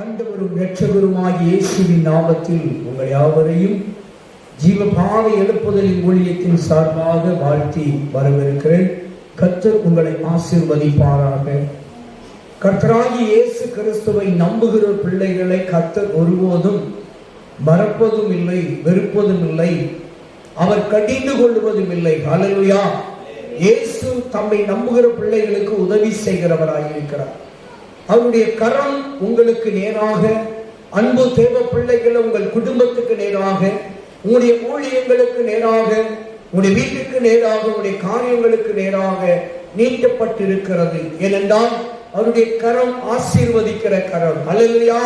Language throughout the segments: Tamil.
ஆண்டவரும் இரட்சகருமாகிய இயேசுவின் நாமத்தில் உங்கள் யாவரையும் ஜீவபாவை எழுப்புதலின் ஊழியத்தின் சார்பாக வாழ்த்தி வரவிருக்கிறேன் கத்தர் உங்களை ஆசிர்வதிப்பாராக. கர்த்தராகி இயேசு கிறிஸ்துவை நம்புகிற பிள்ளைகளை கர்த்தர் ஒருபோதும் மறப்பதும் இல்லை வெறுப்பதும் இல்லை. அவர் கடிந்து கொள்வதும் இல்லை. இயேசு தம்மை நம்புகிற பிள்ளைகளுக்கு உதவி செய்கிறவராக இருக்கிறார் அவருடைய கரம் உங்களுக்கு நேராக அன்பு தேவ பிள்ளைகள் உங்கள் குடும்பத்துக்கு நேராக உங்களுடைய ஊழியங்களுக்கு நேராக உங்களுடைய வீட்டுக்கு நேராக உங்களுடைய காரியங்களுக்கு நேராக நீட்டப்பட்டிருக்கிறது. ஏனென்றால் அவருடைய கரம் ஆசீர்வதிக்கிற கரம். அல்லையா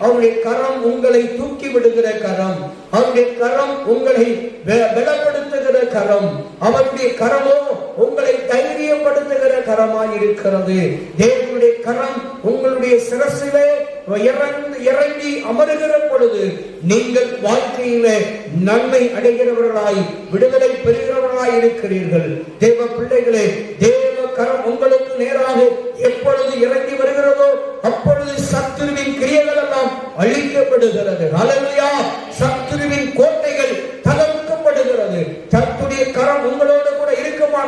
அவருடைய கரம் உங்களை தூக்கி விடுகிற கரம். அவருடைய கரம் உங்களை பலப்படுத்துகிற கரம். அவருடைய கரமோ உங்களை தைரியப்படுத்துகிற கரமாய் இருக்கிறது. தேவனுடைய கரம் உங்களுடைய சிரசிலே இறங்கி இறங்கி அமருகிற பொழுது நீங்கள் வாழ்க்கையில நன்மை அடைகிறவர்களாய் விடுதலை பெறுகிறவர்களாய் இருக்கிறீர்கள். தேவ பிள்ளைகளே தேவ கரம் உங்களுக்கு நேராக எப்பொழுது இறங்கி வருகிறதோ அப்பொழுது சத்துருவின் கிரியைகள் எல்லாம் அழிக்கப்படுகிறது. ஹalleluya. சத்து கோட்டைகள் தகர்க்கப்படுகிறது கர்த்தருடைய கரம் உங்களோடு கூட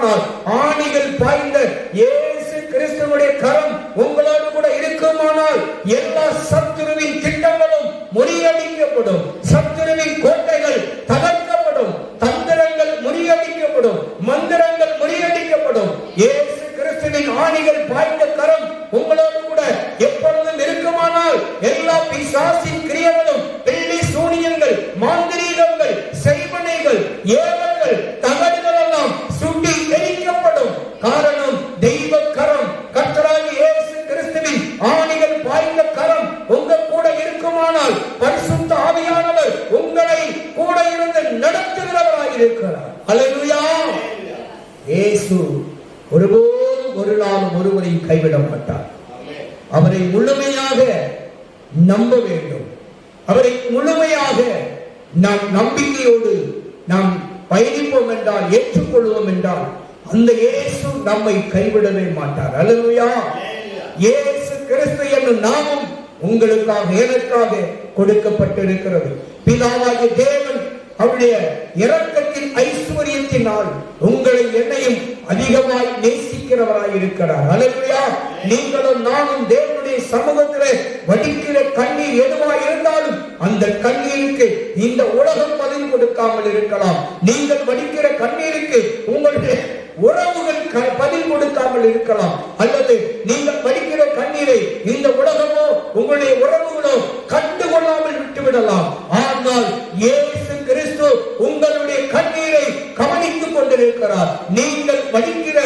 இருக்குமானால் ஆணிகள் பாய்ந்த இயேசு கிறிஸ்துவனுடைய கரம் உங்களோடு கூட இருக்குமானால் எல்லா சத்துருவின் காரணம் தெய்வ கரம் கர்த்தராகி இயேசு கிறிஸ்துவின் ஆணிகள் பாய்ந்த கரம் உங்க கூட இருக்குமானால் பரிசுத்த ஆவியானவர் உங்களை கூட இருந்து நடத்துகிறவராக இருக்கிறார். அல்லேலூயா இயேசு ஒருபோதும் ஒரு நாளும் ஒருவரையும் கைவிட மாட்டார் அவரை முழுமையாக நம்ப வேண்டும். அவரை முழுமையாக நாம் நம்பிக்கையோடு நாம் பயணிப்போம் என்றால் ஏற்றுக்கொள்வோம் என்றால் அந்த இயேசு நம்மை கைவிடவே மாட்டார். அல்லேலூயா இயேசு கிறிஸ்து என்னும் நாமம் உங்களுக்காக எனக்காக கொடுக்கப்பட்டிருக்கிறது. பிதாவாகிய தேவன் அவருடைய இரக்கத்தின் ஐஸ்வர்யத்தினால் உங்களை என்னையும் அதிகமாய் நேசிக்கிறவராய் இருக்கிறார். அல்லேலூயா நீங்களும் நானும் தேவனுடைய சமூகத்திலே வடிக்கிற கண்ணீர் எதுவாய் இருந்தாலும் அந்த கண்ணீருக்கு இந்த உலகம் பதில் கொடுக்காமல் இருக்கலாம். நீங்கள் வடிக்கிற கண்ணீருக்கு உங்களுடைய உறவுகள் க- பதில் கொடுக்காமல் இருக்கலாம். அல்லது நீங்கள் படிக்கிற கண்ணீரை இந்த உலகமோ உங்களுடைய உறவுகளோ கண்டுகொள்ளாமல் விட்டுவிடலாம். ஆனால் இயேசு கிறிஸ்து உங்களுடைய கண்ணீரை கவனித்துக் கொண்டிருக்கிறார். நீங்கள் படிக்கிற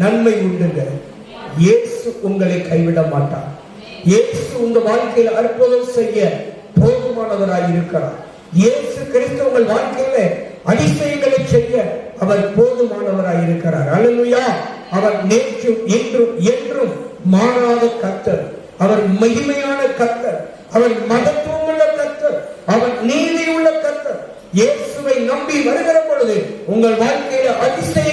நன்மை உண்டுங்க. இயேசு உங்களை கைவிட மாட்டார். இயேசு உங்க வாழ்க்கையில் அற்புதம் செய்ய போதுமானவராய் இருக்கிறார். இயேசு கிறிஸ்து உங்கள் வாழ்க்கையில அதிசயங்களை செய்ய அவர் போதுமானவராய் இருக்கிறார். அல்லேலூயா அவர் நேற்றும் இன்றும் என்றும் மாறாத கத்தர் அவர் மகிமையான கத்தர் அவர் மகத்துவம் உள்ள கத்தர் அவர் நீதி உள்ள கத்தர் இயேசுவை நம்பி வருகிற பொழுது உங்கள் வாழ்க்கையில அதிசயம்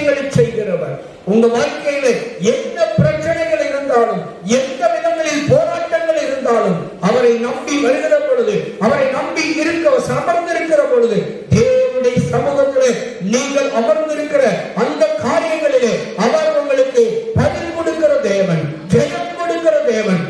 உங்க வாழ்க்கையில எந்த பிரச்சனைகள் இருந்தாலும் எந்த விதங்களில் போராட்டங்கள் இருந்தாலும் அவரை நம்பி வருகிற பொழுது அவரை நம்பி இருக்க அமர்ந்திருக்கிற பொழுது தேவனுடைய சமூகத்திலே நீங்கள் அமர்ந்திருக்கிற அந்த காரியங்களிலே அவர் உங்களுக்கு பதில் கொடுக்கிற தேவன் ஜெயம் கொடுக்கிற தேவன்.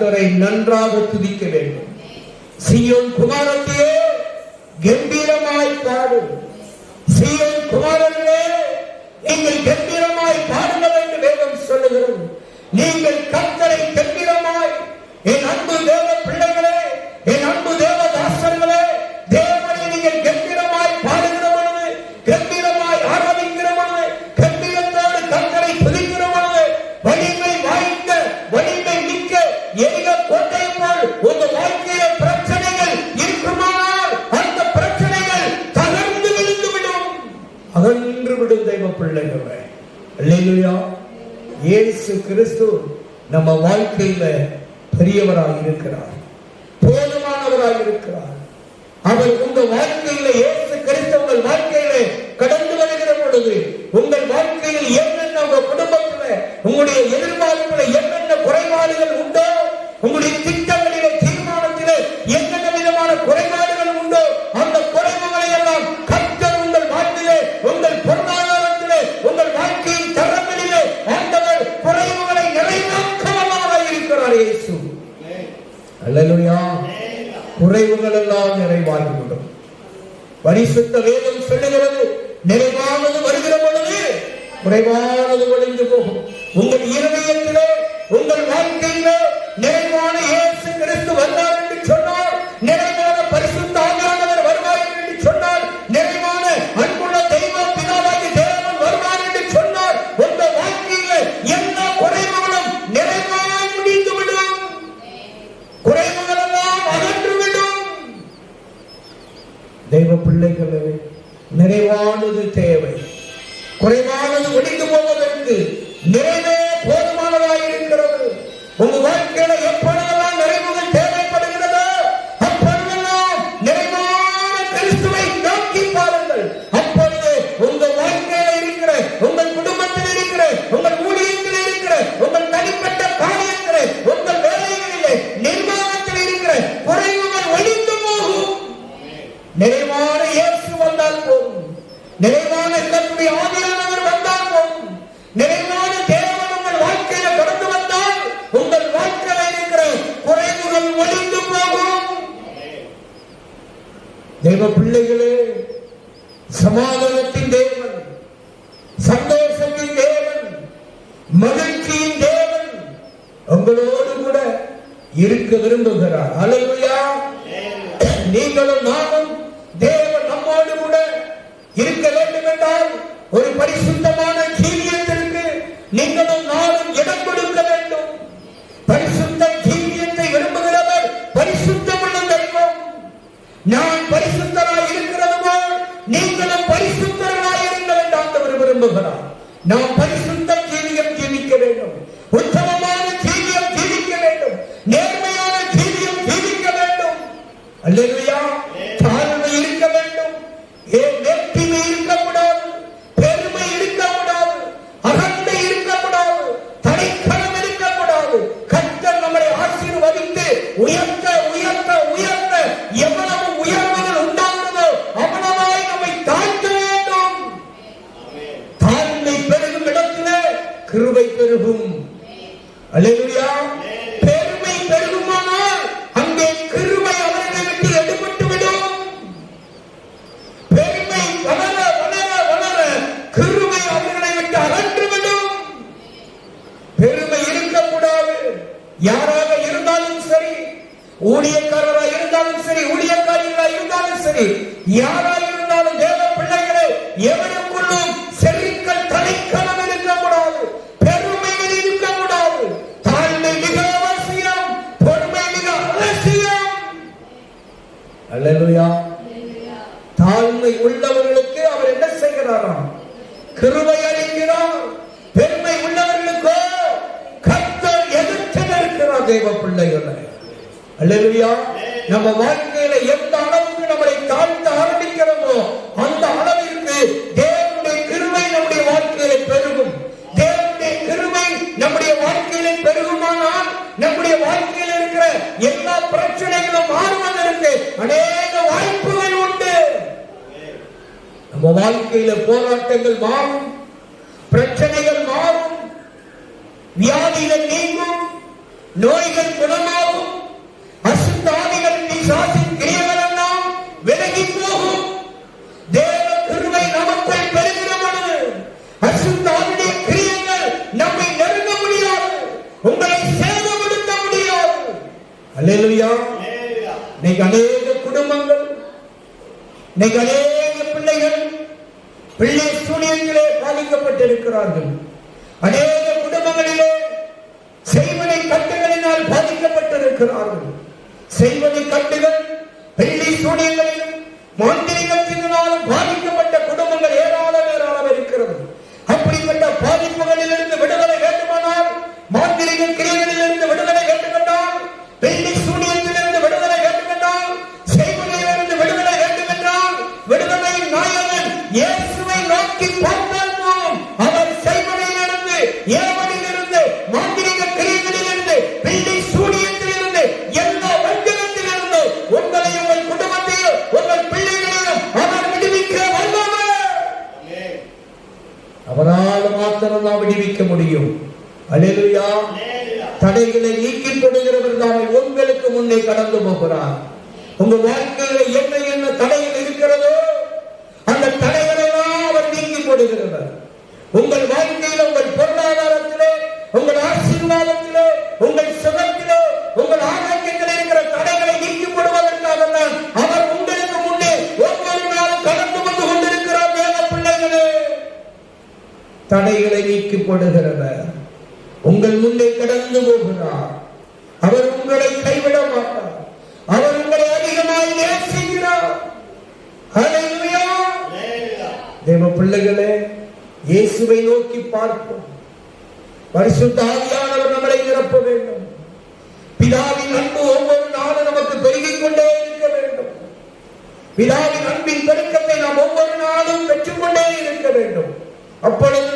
கர்த்தரை நன்றாக துதிக்க வேண்டும். சீயோன் குமாரத்தையே கம்பீரமாய் பாடும் சீயோன் குமாரர்களே நீங்கள் கம்பீரமாய் பாடுங்கள் என்று வேதம் சொல்லுகிறோம் நீங்கள் கர்த்த அல்லையா ஏசு கிறிஸ்து நம்ம வாழ்க்கையில பெரியவராக இருக்கிறார். போதுமானவராக இருக்கிறார் அவர் உங்க வாழ்க்கையில ஏசு கிறிஸ்து உங்கள் வாழ்க்கையில கடந்து வருகிற பொழுது உங்கள் வாழ்க்கையில் என்னென்ன உங்க குடும்ப பரிசுத்த வேதம் சொல்லுகிறது. நிறைவானது வருகிற பொழுது குறைவானது ஒழிந்து போகும். உங்கள் இருதயத்திலே உங்கள் வாழ்க்கையில பிள்ளைகளுக்கு நிறைவானது தேவை. குறைவான தேவ பிள்ளைகளே சமாதானத்தின் தேவன் சந்தோஷத்தின் தேவன் மகிழ்ச்சியின் தேவன் உங்களோடு கூட இருக்க விரும்புகிறார். அலையா நீங்களும் நானும் தேவன் நம்மோடு கூட இருக்க வேண்டும் என்றால் ஒரு பரிசுத்தமான ஜீவியத்திற்கு நீங்களும் நானும் இடம் No. வாழ்க்கையில எந்த அளவுக்கு நம்மளை தாழ்த்த ஆரம்பிக்கிறோமோ அந்த அளவிற்கு தேவனுடைய கிருமை நம்முடைய வாழ்க்கையில பெருகும். தேவனுடைய கிருமை நம்முடைய வாழ்க்கையில பெருகுமானால் நம்முடைய வாழ்க்கையில் இருக்கிற எல்லா பிரச்சனைகளும் மாறுவதற்கு அநேக வாய்ப்புகள் உண்டு. நம்ம வாழ்க்கையில போராட்டங்கள் மாறும். பிரச்சனைகள் மாறும். வியாதிகள் நீங்கும். நோய்கள் குணமாகும். இன்னைக்கு அநேக குடும்பங்கள் இன்னைக்கு அநேக பிள்ளைகள் பிள்ளை சூனியங்களே பாதிக்கப்பட்டிருக்கிறார்கள். அநேக குடும்பங்களிலே செய்வனை கட்டுகளினால் பாதிக்கப்பட்டிருக்கிறார்கள். செய்வனை கட்டுகள் பிள்ளை சூனியங்களிலும் மாந்திரிகத்தினாலும் பாதிக்கப்பட்ட குடும்பங்கள் ஏராளம் ஏராளம் இருக்கிறது அப்படிப்பட்ட பாதிப்புகளிலிருந்து விடுதலை வேண்டுமானால் மாந்திரிக கிரியைகளிலிருந்து விடுதலை அவரால் மாத்திரம்தான் விடுவிக்க முடியும். அல்லேலூயா தடைகளை நீக்கி கொடுக்கிறவர் தான் உங்களுக்கு முன்னே கடந்து போகிறார். உங்க வாழ்க்கையில என்ன என்ன தடைகள் இருக்கிறதோ அந்த தடைகளை அவர் நீக்கி கொடுக்கிறவர் உங்கள் வாழ்க்கை தடைகளை நீக்கி போடுகிறவர் உங்கள் முன்னே கடந்து போகிறார். அவர் உங்களை கைவிட மாட்டார். அவர் உங்களை அதிகமாய் நேசிக்கிறார். தேவ பிள்ளைகளே இயேசுவை நோக்கி பார்ப்போம். பரிசுத்த ஆவியானவர் நம்மளை நிரப்ப வேண்டும். பிதாவின் அன்பு ஒவ்வொரு நாளும் நமக்கு பெருகிக் கொண்டே இருக்க வேண்டும். பிதாவின் அன்பின் பெருக்கத்தை நாம் ஒவ்வொரு நாளும் பெற்றுக்கொண்டே இருக்க வேண்டும். அப்பொழுது